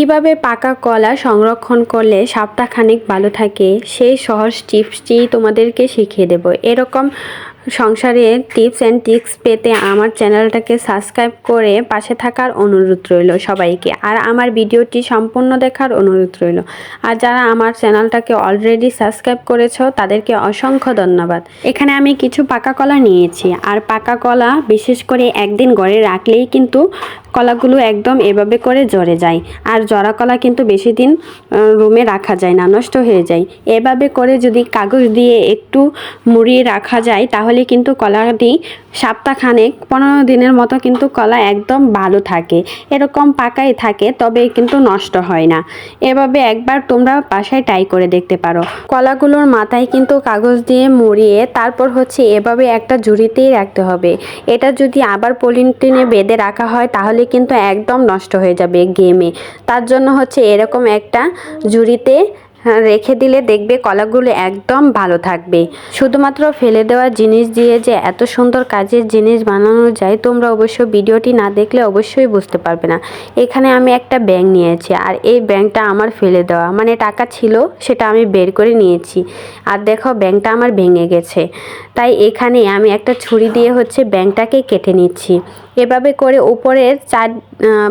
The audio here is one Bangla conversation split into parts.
কীভাবে পাকা কলা সংরক্ষণ করলে সপ্তাহখানেক ভালো থাকে, সেই সহজ টিপসটি তোমাদেরকে শিখিয়ে দেব। এরকম সংসারের টিপস অ্যান্ড ট্রিক্স পেতে আমার চ্যানেলটাকে সাবস্ক্রাইব করে পাশে থাকার অনুরোধ রইল সবাইকে। আর আমার ভিডিওটি সম্পূর্ণ দেখার অনুরোধ রইল। আর যারা আমার চ্যানেলটাকে অলরেডি সাবস্ক্রাইব করেছ, তাদেরকে অসংখ্য ধন্যবাদ। এখানে আমি কিছু পাকা কলা নিয়েছি। আর পাকা কলা বিশেষ করে একদিন ঘরে রাখলেই কিন্তু কলাগুলো একদম এভাবে করে জ্বরে যায়। আর জরা কলা কিন্তু বেশি দিন রুমে রাখা যায় না, নষ্ট হয়ে যায়। এভাবে করে যদি কাগজ দিয়ে একটু মুড়িয়ে রাখা যায়, তাহলে কিন্তু কলাটি সপ্তাহখানেক, পনেরো দিনের মতো কিন্তু কলা একদম ভালো থাকে। এরকম পাকাই থাকে, তবে কিন্তু নষ্ট হয় না। এভাবে একবার তোমরা বাসায় ট্রাই করে দেখতে পারো। কলাগুলোর মাথায় কিন্তু কাগজ দিয়ে মুড়িয়ে তারপর হচ্ছে এভাবে একটা ঝুড়িতেই রাখতে হবে। এটা যদি আবার পলিটিনে বেঁধে রাখা হয়, তাহলে কিন্তু একদম নষ্ট হয়ে যাবে গেমে। তার জন্য হচ্ছে এরকম একটা ঝুড়িতে রেখে দিলে দেখবে কলাগুলো একদম ভালো থাকবে। শুধুমাত্র ফেলে দেওয়া জিনিস দিয়ে যে এত সুন্দর কাজের জিনিস বানানো যায়, তোমরা অবশ্য ভিডিওটি না দেখলে অবশ্যই বুঝতে পারবে না। এখানে আমি একটা ব্যাংক নিয়েছি আর এই ব্যাংকটা আমার ফেলে দেওয়া। মানে টাকা ছিল, সেটা আমি বের করে নিয়েছি। আর দেখো ব্যাংকটা আমার ভেঙে গেছে। তাই এখানে আমি একটা ছুরি দিয়ে হচ্ছে ব্যাংকটাকে কেটে নিচ্ছি। এভাবে করে উপরের চার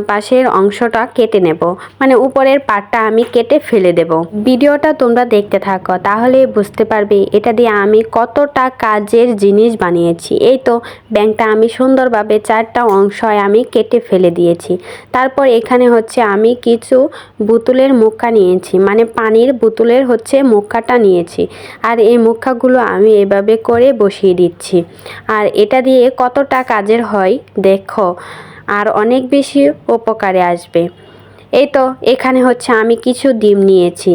পাশের অংশটা কেটে নেব। মানে উপরের পাটটা আমি কেটে ফেলে দেব। ভিডিওটা তোমরা দেখতে থাকো, তাহলে বুঝতে পারবে এটা দিয়ে আমি কতটা কাজের জিনিস বানিয়েছি। এই তো ব্যাংকটা আমি সুন্দরভাবে চারটা অংশ আমি কেটে ফেলে দিয়েছি। তারপর এখানে হচ্ছে আমি কিছু বোতলের মুখা নিয়েছি মানে পানির বোতলের হচ্ছে মুখাটা নিয়েছি। আর এই মুখাগুলো আমি এভাবে করে বসিয়ে দিচ্ছি। আর এটা দিয়ে কতটা কাজের হয়, দেখো। আর অনেক বেশি উপকারে আসবে। এই তো এখানে হচ্ছে আমি কিছু ডিম নিয়েছি।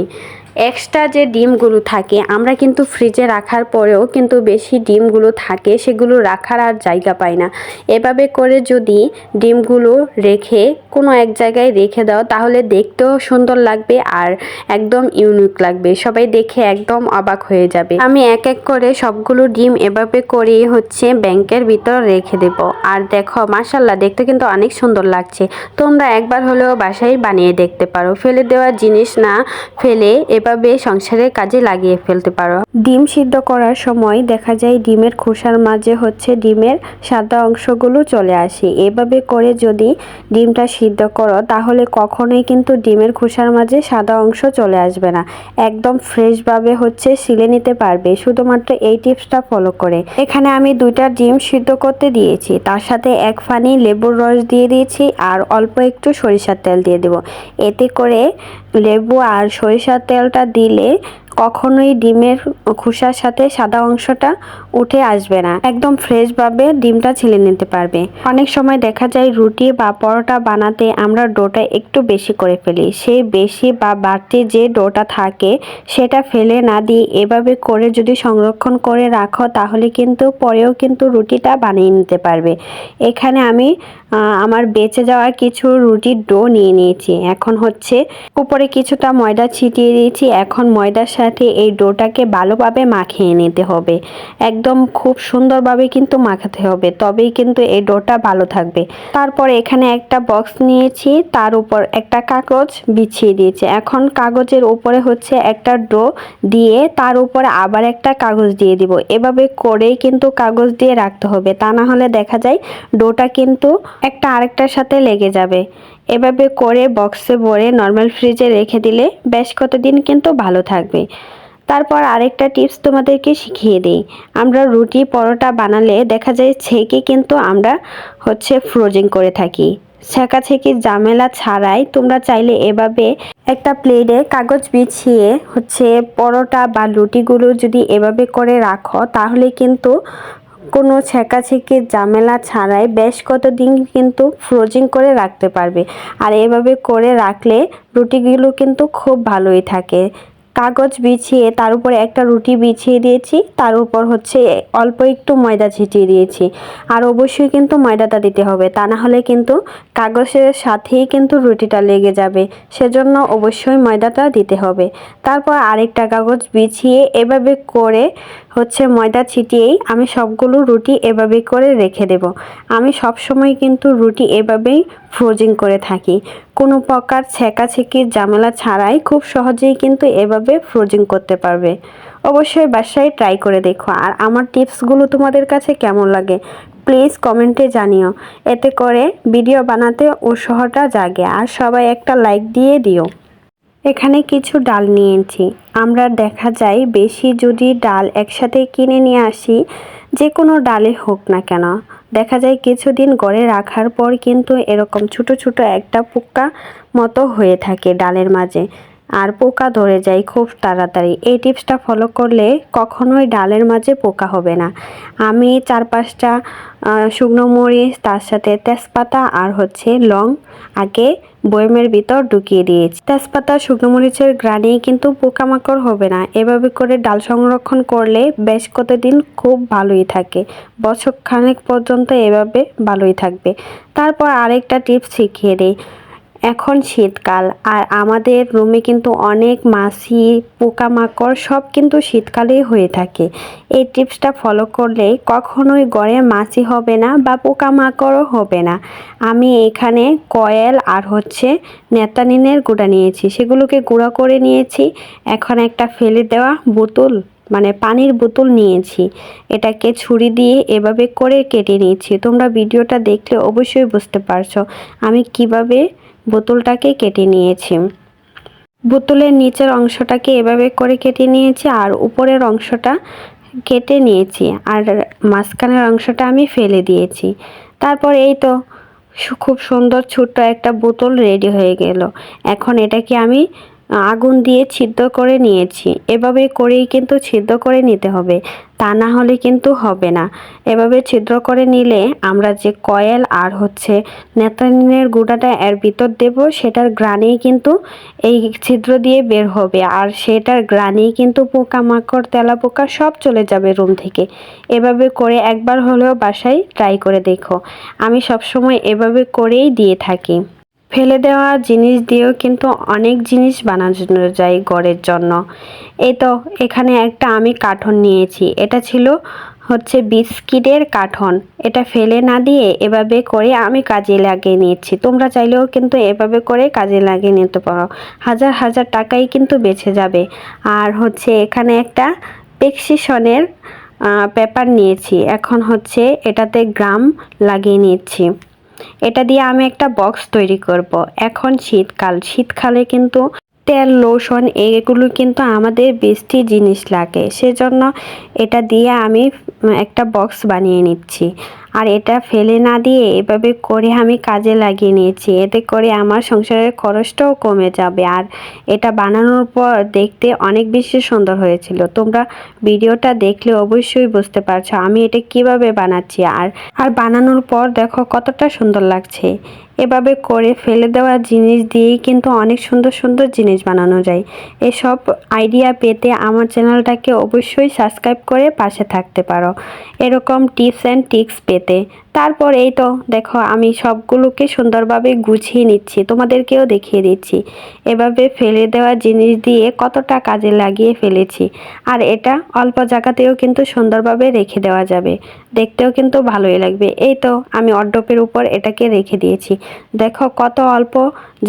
এক্সট্রা যে ডিমগুলো থাকে, আমরা কিন্তু ফ্রিজে রাখার পরেও কিন্তু বেশি ডিমগুলো থাকে, সেগুলো রাখার আর জায়গা পায় না। এভাবে করে যদি ডিমগুলো রেখে কোনো এক জায়গায় রেখে দাও, তাহলে দেখতেও সুন্দর লাগবে আর একদম ইউনিক লাগবে। সবাই দেখে একদম অবাক হয়ে যাবে। আমি এক এক করে সবগুলো ডিম এভাবে করে হচ্ছে ব্যাংকের ভিতর রেখে দেব। আর দেখো মাসাল্লাহ দেখতে কিন্তু অনেক সুন্দর লাগছে। তোমরা একবার হলেও বাসায় বানিয়ে দেখতে পারো। ফেলে দেওয়া জিনিস না, ফেলে এভাবে সংসারের কাজে লাগিয়ে ফেলতে পারো। ডিম সিদ্ধ করার সময় দেখা যায় ডিমের খোসার মাঝে হচ্ছে ডিমের সাদা অংশগুলো চলে আসে। এভাবে করে যদি ডিমটা সিদ্ধ করো, তাহলে কখনোই কিন্তু ডিমের খোসার মাঝে সাদা অংশ চলে আসবে না। একদম ফ্রেশভাবে হচ্ছে সিলে নিতে পারবে। শুধুমাত্র এই টিপসটা ফলো করে। এখানে আমি দুইটা ডিম সিদ্ধ করতে দিয়েছি। তার সাথে এক ফানি লেবুর রস দিয়ে দিয়েছি আর অল্প একটু সরিষার তেল দিয়ে দেব। এতে করে লেবু আর সরিষার তেলটা দিলে কখনোই ডিমের খোসার সাথে সাদা অংশটা উঠে আসবে না। একদম ফ্রেশভাবে ডিমটা ছিলে নিতে পারবে। অনেক সময় দেখা যায় রুটি বা পরোটা বানাতে আমরা ডোটা একটু বেশি করে ফেলি। সেই বেশি বা বাড়তি যে ডোটা থাকে সেটা ফেলে না দিয়ে এভাবে করে যদি সংরক্ষণ করে রাখো তাহলে কিন্তু পরেও কিন্তু রুটিটা বানিয়ে নিতে পারবে। এখানে আমি আমার বেঁচে যাওয়া কিছু রুটির ডো নিয়ে নিয়েছি। এখন হচ্ছে উপরে কিছুটা ময়দা ছিটিয়ে দিয়েছি। এখন ময়দার সাথে এই ডোটাকে ভালোভাবে মাখিয়ে নিতে হবে। একদম খুব সুন্দরভাবে কিন্তু মাখাতে হবে, তবেই কিন্তু এই ডোটা ভালো থাকবে। তারপর এখানে একটা বক্স নিয়েছি, তার উপর একটা কাগজ বিছিয়ে দিয়েছি। এখন কাগজের উপরে হচ্ছে একটা ডো দিয়ে তার উপরে আবার একটা কাগজ দিয়ে দিব। এভাবে করেই কিন্তু কাগজ দিয়ে রাখতে হবে। তা না হলে দেখা যায় ডোটা কিন্তু একটা আরেকটার সাথে লেগে যাবে। এভাবে করে বক্সে ভরে নর্মাল ফ্রিজে রেখে দিলে বেশ কতদিন কিন্তু ভালো থাকবে। তারপর আরেকটা টিপস তোমাদেরকে শিখিয়ে দিই। আমরা রুটি পরোটা বানালে দেখা যায় ছেঁকে কিন্তু আমরা হচ্ছে ফ্রোজিং করে থাকি। ছেঁকা ছেঁকি জামেলা ছাড়াই তোমরা চাইলে এভাবে একটা প্লেটে কাগজ বিছিয়ে হচ্ছে পরোটা বা রুটিগুলো যদি এভাবে করে রাখো, তাহলে কিন্তু কোনো ছেঁকাছেঁকির ঝামেলা ছাড়াই বেশ কতদিন কিন্তু ফ্রোজিং করে রাখতে পারবে। আর এভাবে করে রাখলে রুটিগুলো কিন্তু খুব ভালোই থাকে। কাগজ বিছিয়ে তার উপরে একটা রুটি বিছিয়ে দিয়েছি। তার উপর হচ্ছে অল্প একটু ময়দা ছিটিয়ে দিয়েছি। আর অবশ্যই কিন্তু ময়দাটা দিতে হবে। তা না হলে কিন্তু কাগজের সাথেই কিন্তু রুটিটা লেগে যাবে। সেজন্য অবশ্যই ময়দাটা দিতে হবে। তারপর আরেকটা কাগজ বিছিয়ে এভাবে করে হচ্ছে ময়দা ছিটিয়েই আমি সবগুলো রুটি এভাবে করে রেখে দেব। আমি সব সময় কিন্তু রুটি এভাবেই ফ্রোজিং করে থাকি। কোনো প্রকার ছেঁকাছেঁকির জামেলা ছাড়াই খুব সহজেই কিন্তু এভাবে ফ্রোজিং করতে পারবে। অবশ্যই বাসায় ট্রাই করে দেখো। আর আমার টিপসগুলো তোমাদের কাছে কেমন লাগে, প্লিজ কমেন্টে জানিও। এতে করে ভিডিও বানাতে উৎসাহটা জাগে। আর সবাই একটা লাইক দিয়ে দিও। এখানে কিছু ডাল নিয়েছি। আমরা দেখা যায় বেশি যদি ডাল একসাথে কিনে নিয়ে আসি, যে কোনো ডালে হোক না কেন। দেখা যায় কিছুদিন গড়ে রাখার পর কিন্তু এরকম ছোট ছোট একটা পোকা মতো হয়ে থাকে ডালের মাঝে। আর পোকা ধরে যায় খুব তাড়াতাড়ি। এই টিপসটা ফলো করলে কখনোই ডালের মাঝে পোকা হবে না। আমি চার পাঁচটা শুকনো মরিচ, তার সাথে তেজপাতা আর হচ্ছে লং আগে বয়মের ভিতর ঢুকিয়ে দিয়েছি। তেজপাতা, শুকনো মরিচের গ্রানেই কিন্তু পোকামাকড় হবে না। এভাবে করে ডাল সংরক্ষণ করলে বেশ কতদিন খুব ভালোই থাকে। বছর খানেক পর্যন্ত এভাবে ভালোই থাকবে। তারপর আরেকটা টিপস শিখিয়ে দিই। এখন শীতকাল আর আমাদের রুমে কিন্তু অনেক মাছি, পোকামাকড় সব কিন্তু শীতকালেই হয়ে থাকে। এই টিপসটা ফলো করলে কখনোই গড়ে মাছি হবে না বা পোকামাকড়ও হবে না। আমি এখানে কয়েল আর হচ্ছে নেতানিনের গুঁড়া নিয়েছি। সেগুলোকে গুঁড়া করে নিয়েছি। এখন একটা ফেলে দেওয়া বোতল মানে পানির বোতল নিয়েছি। এটাকে ছুরি দিয়ে এভাবে করে কেটে নিয়েছি। তোমরা ভিডিওটা দেখলে অবশ্যই বুঝতে পারছ আমি কীভাবে বোতলটাকে কেটে নিয়েছি। বোতলের নিচের অংশটাকে এভাবে করে কেটে নিয়েছি আর উপরের অংশটা কেটে নিয়েছি আর মাঝখানের অংশটা আমি ফেলে দিয়েছি। তারপর এই তো খুব সুন্দর ছোট্ট একটা বোতল রেডি হয়ে গেল। এখন এটাকে আমি আগুন দিয়ে ছিদ্র করে নিয়েছি। এভাবে করেই কিন্তু ছিদ্র করে নিতে হবে। তা না হলে কিন্তু হবে না। এভাবে ছিদ্র করে নিলে আমরা যে কয়েল আর হচ্ছে নেতানিনের গুঁড়াটা এর ভিতর দেব, সেটার গ্রানেই কিন্তু এই ছিদ্র দিয়ে বের হবে। আর সেটার গ্রানেই কিন্তু পোকামাকড় তেলা পোকা সব চলে যাবে রুম থেকে। এভাবে করে একবার হলেও বাসায় ট্রাই করে দেখো। আমি সবসময় এভাবে করেই দিয়ে থাকি। ফেলে দেওয়া জিনিস দিয়েও কিন্তু অনেক জিনিস বানানো যায় গড়ের জন্য। এই তো, এখানে একটা আমি কাঠন নিয়েছি। এটা ছিল হচ্ছে বিস্কিটের কাঠন। এটা ফেলে না দিয়ে এভাবে করে আমি কাজে লাগিয়ে নিয়েছি। তোমরা চাইলেও কিন্তু এভাবে করে কাজে লাগিয়ে নিতে পারো। হাজার হাজার টাকাই কিন্তু বেঁচে যাবে। আর হচ্ছে এখানে একটা পেক্সিশনের পেপার নিয়েছি। এখন হচ্ছে এটাতে গ্রাম লাগিয়ে নিচ্ছি। এটা দিয়ে আমি একটা বক্স তৈরি করব। এখন শীতকাল। শীতকালে কিন্তু তেল লোশন এগুলো কিন্তু আমাদের বেশি জিনিস লাগে। সেজন্য এটা দিয়ে আমি একটা বক্স বানিয়ে নিচ্ছি। আর এটা ফেলে না দিয়ে এভাবে করে আমি কাজে লাগিয়ে নিয়েছি। এতে করে আমার সংসারের খরচটাও কমে যাবে। আর এটা বানানোর পর দেখতে অনেক বেশি সুন্দর হয়েছিল। তোমরা ভিডিওটা দেখলে অবশ্যই বুঝতে পারছ আমি এটা কীভাবে বানাচ্ছি। আর আর বানানোর পর দেখো কতটা সুন্দর লাগছে। এভাবে করে ফেলে দেওয়া জিনিস দিয়েই কিন্তু অনেক সুন্দর সুন্দর জিনিস বানানো যায়। এসব আইডিয়া পেতে আমার চ্যানেলটাকে অবশ্যই সাবস্ক্রাইব করে পাশে থাকতে পারো। এরকম টিপস অ্যান্ড ট্রিক্স পেতে। তারপর এই তো দেখো, আমি সবগুলোকে সুন্দরভাবে গুছিয়ে নিচ্ছি, তোমাদেরকেও দেখিয়ে দিচ্ছি। এভাবে ফেলে দেওয়া জিনিস দিয়ে কতটা কাজে লাগিয়ে ফেলেছি। আর এটা অল্প জায়গাতেও কিন্তু সুন্দরভাবে রেখে দেওয়া যাবে। দেখতেও কিন্তু ভালোই লাগবে। এই তো আমি অড্ডপের উপর এটাকে রেখে দিয়েছি। দেখো কত অল্প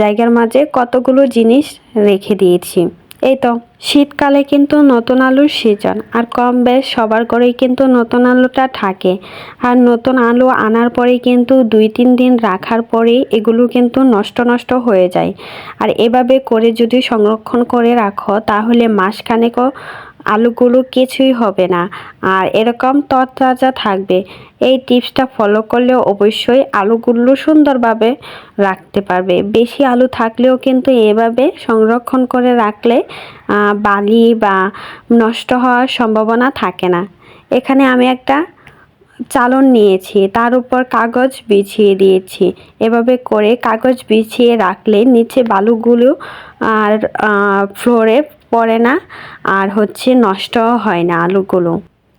জায়গার মাঝে কতগুলো জিনিস রেখে দিয়েছি। এই তো শীতকালে কিন্তু নতুন আলুর সিজন, আর কম বেশ সবার ঘরেই কিন্তু নতুন আলুটা থাকে। আর নতুন আলু আনার পরেই কিন্তু দুই তিন দিন রাখার পরেই এগুলো কিন্তু নষ্ট নষ্ট হয়ে যায়। আর এভাবে করে যদি সংরক্ষণ করে রাখো, তাহলে মাসখানেকও আলুগুলো কিছুই হবে না। আর এরকম তরতাজা থাকবে। এই টিপসটা ফলো করলে অবশ্যই আলুগুলো সুন্দরভাবে রাখতে পারবে। বেশি আলু থাকলেও কিন্তু এভাবে সংরক্ষণ করে রাখলে বালি বা নষ্ট হওয়ার সম্ভাবনা থাকে না। এখানে আমি একটা চালন নিয়েছি, তার উপর কাগজ বিছিয়ে দিয়েছি। এভাবে করে কাগজ বিছিয়ে রাখলে নিচে বালুগুলো আর ফ্লোরে পড়ে না, আর হচ্ছে নষ্ট হয় না আলুগুলো।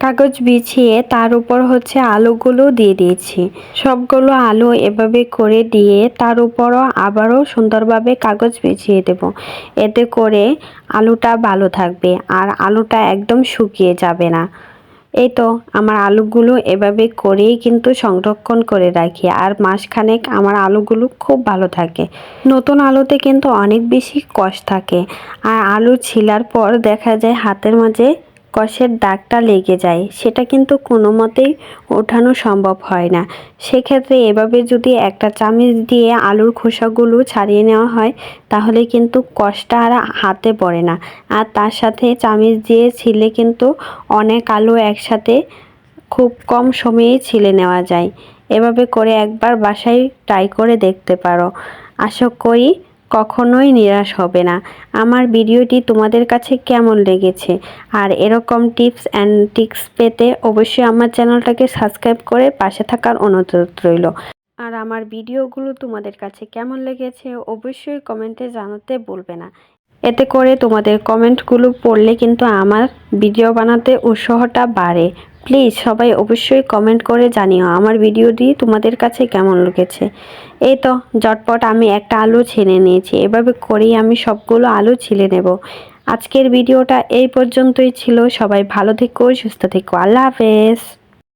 কাগজ বিছিয়ে তার উপর হচ্ছে আলুগুলো দিয়ে দিয়েছি। সবগুলো আলু এভাবে করে দিয়ে তার উপরও আবারও সুন্দরভাবে কাগজ বিছিয়ে দেব। এতে করে আলুটা ভালো থাকবে আর আলুটা একদম শুকিয়ে যাবে না। এই তো আমার আলুগুলো এভাবে করেই কিন্তু সংরক্ষণ করে রাখি আর মাসখানেক আমার আলুগুলো খুব ভালো থাকে। নতুন আলুতে কিন্তু অনেক বেশি কষ থাকে। আর আলু ছিলার পর দেখা যায় হাতের মাঝে কষের দাগটা লেগে যায়, সেটা কিন্তু কোনো মতেই ওঠানো সম্ভব হয় না। সেক্ষেত্রে এভাবে যদি একটা চামিচ দিয়ে আলুর খোসাগুলো ছাড়িয়ে নেওয়া হয়, তাহলে কিন্তু কষটা আর হাতে পড়ে না। আর তার সাথে চামিচ দিয়ে ছিলে কিন্তু অনেক আলু একসাথে খুব কম সময়ে ছিলে নেওয়া যায়। এভাবে করে একবার বাসায় ট্রাই করে দেখতে পারো। আশা করি কখনোই নিরাশ হবে না। আমার ভিডিওটি তোমাদের কাছে কেমন লেগেছে? আর এরকম টিপস অ্যান্ড টিক্স পেতে অবশ্যই আমার চ্যানেলটাকে সাবস্ক্রাইব করে পাশে থাকার অনুরোধ রইল। আর আমার ভিডিওগুলো তোমাদের কাছে কেমন লেগেছে অবশ্যই কমেন্টে জানাতে বলবে না। এতে করে তোমাদের কমেন্টগুলো পড়লে কিন্তু আমার ভিডিও বানাতে উৎসাহটা বাড়ে। প্লিজ সবাই অবশ্যই কমেন্ট করে জানিও আমার ভিডিওটি তোমাদের কাছে কেমন লেগেছে। এই তো, ঝটপট আমি একটা আলু ছেড়ে নিয়েছি। এভাবে করেই আমি সবগুলো আলু ছিলে নেব। আজকের ভিডিওটা এই পর্যন্তই ছিল। সবাই ভালো থেকো, সুস্থ থেকো। আল্লাহ হাফেজ।